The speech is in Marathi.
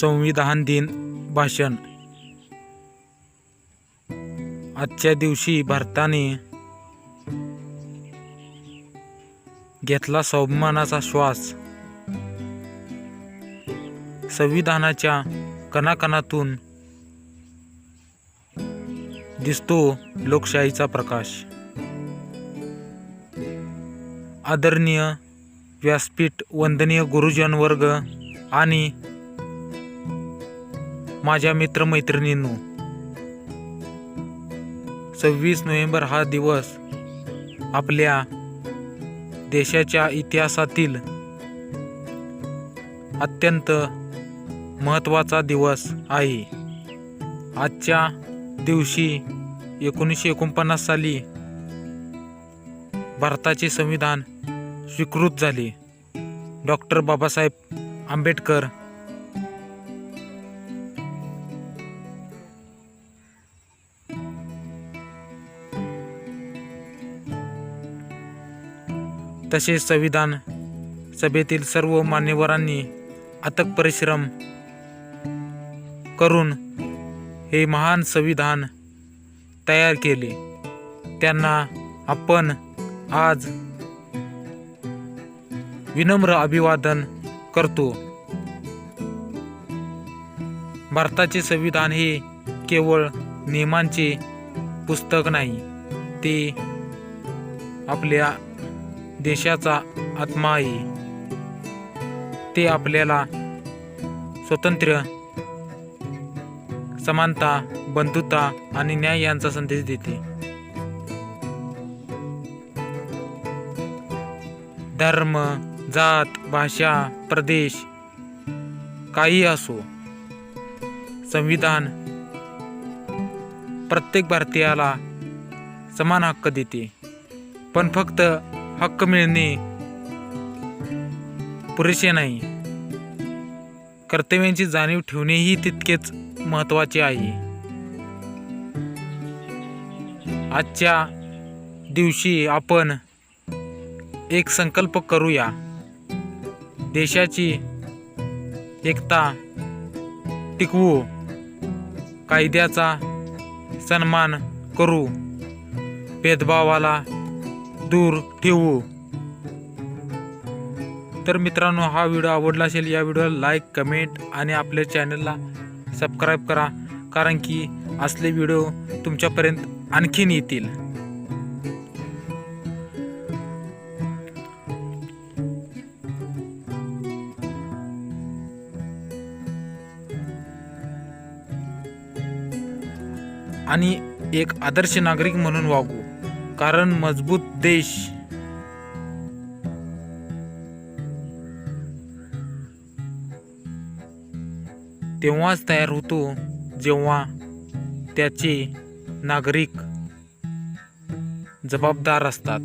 संविधान दिन भाषण. आजच्या दिवशी भारताने घेतला स्वाभिमानाचा श्वास. संविधानाच्या कणाकणातून दिसतो लोकशाहीचा प्रकाश. आदरणीय व्यासपीठ वंदनीय गुरुजन वर्ग आणि माझ्या मित्रमैत्रिणींनो. सव्वीस नोव्हेंबर हा दिवस आपल्या देशाच्या इतिहासातील अत्यंत महत्त्वाचा दिवस आहे. आजच्या दिवशी एकोणीसशे एकोणपन्नास साली भारताचे संविधान स्वीकृत झाले. डॉक्टर बाबासाहेब आंबेडकर तसेच संविधान सभेतील सर्व मान्यवरांनी अथक परिश्रम करून हे महान संविधान तयार केले. त्यांना आपण आज विनम्र अभिवादन करतो. भारताचे संविधान हे केवळ नियमांचे पुस्तक नाही ते आपल्या देशाचा आत्मा आहे. ते आपल्याला स्वतंत्र समानता बंधुता आणि न्याय यांचा संदेश देते. धर्म जात भाषा प्रदेश काही असो संविधान प्रत्येक भारतीयाला समान हक्क देते. पण फक्त हक्क मिळणे पुरेसे नाही. कर्तव्यांची जाणीव ठेवणेही तितकेच महत्त्वाचे आहे. आजच्या दिवशी आपण एक संकल्प करूया. देशाची एकता टिकवू. कायद्याचा सन्मान करू. भेदभावाला दूर ठेवू. तर मित्रांनो हा व्हिडिओ आवडला असेल या व्हिडिओला लाईक कमेंट आणि आपल्या चॅनलला सबस्क्राईब करा. कारण की असले व्हिडिओ तुमच्यापर्यंत आणखीन येतील. आणि एक आदर्श नागरिक म्हणून वागू. कारण मजबूत देश. तेव्हाच तयार होतो जेव्हा त्याचे नागरिक जबाबदार असतात.